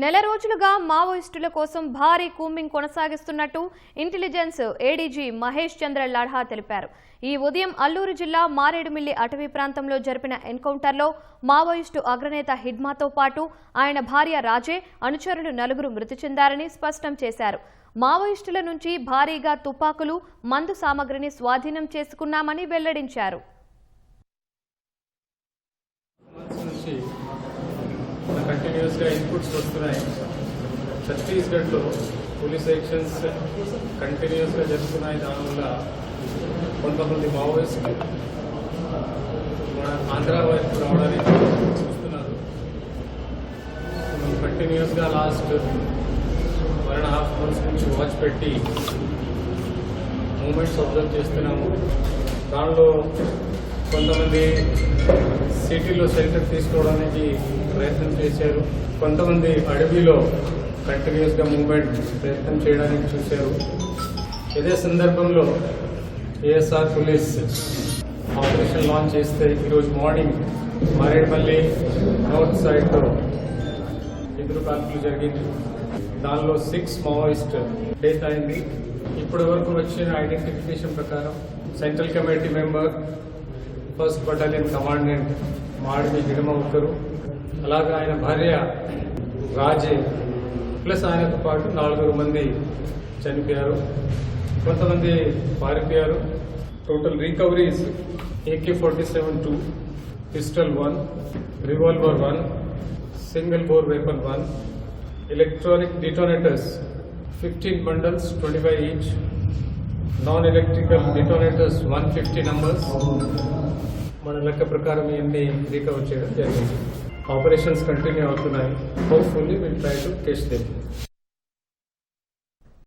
నెల రోజులుగా మావోయిస్టుల కోసం భారీ కూంబింగ్ కొనసాగిస్తున్నట్టు ఇంటెలిజెన్స్ ఏడీజీ మహేష్ చంద్ర లడ్హా తెలిపారు. ఈ ఉదయం అల్లూరు జిల్లా మారేడుమిల్లి అటవీ ప్రాంతంలో జరిపిన ఎన్కౌంటర్లో మావోయిస్టు అగ్రనేత హిడ్మాతో పాటు ఆయన భార్య రాజే అనుచరులు నలుగురు మృతి చెందారని స్పష్టం చేశారు. మావోయిస్టుల నుంచి భారీగా తుపాకులు మందు సామగ్రిని స్వాధీనం చేసుకున్నామని వెల్లడించారు. నుంచి కంటిన్యూస్గా ఇన్పుట్స్ వస్తున్నాయి. ఛత్తీస్గఢ్లో పోలీస్ యాక్షన్స్ కంటిన్యూస్గా జరుగుతున్నాయి. దానివల్ల కొంతమంది మావోయిస్టులు మన ఆంధ్ర వైపు రావడానికి చూస్తున్నారు. కంటిన్యూస్గా last one and half months నుంచి వాచ్ పెట్టి మూమెంట్స్ అబ్జర్వ్ చేస్తున్నాము. దానిలో కొంతమంది సిటీలో షెల్టర్ తీసుకోవడానికి ప్రయత్నం చేశారు. కొంతమంది అడవిలో కంటిన్యూస్గా మూవ్మెంట్ ప్రయత్నం చేయడానికి చూశారు. ఇదే సందర్భంలో ఏఎస్ఆర్ పోలీస్ ఆపరేషన్ లాంచ్ చేస్తే ఈరోజు మార్నింగ్ మారేడుపల్లి నార్త్ సైడ్లో ఎదురు కాల్పులు జరిగింది. దానిలో సిక్స్ మావోయిస్ట్ డెత్ అయింది ఇప్పటి వరకు వచ్చిన ఐడెంటిఫికేషన్ ప్రకారం central committee member first battalion commandant మాడిని విడమవుతారు అలాగే ఆయన భార్య రాజే ప్లస్ ఆయనతో పాటు నాలుగురు మంది చనిపోయారు. కొంతమంది పారిపోయారు. Total recoveries AK forty seven two pistol one revolver one single bore weapon one electronic detonators fifteen bundles twenty five each non electrical detonators one fifty numbers మన లెక్క ప్రకారం ఇవన్నీ రికవర్ చేయడం జరిగింది. ఆపరేషన్స్ కంటిన్యూ అవుతున్నాయి. Hopefully will try to catch them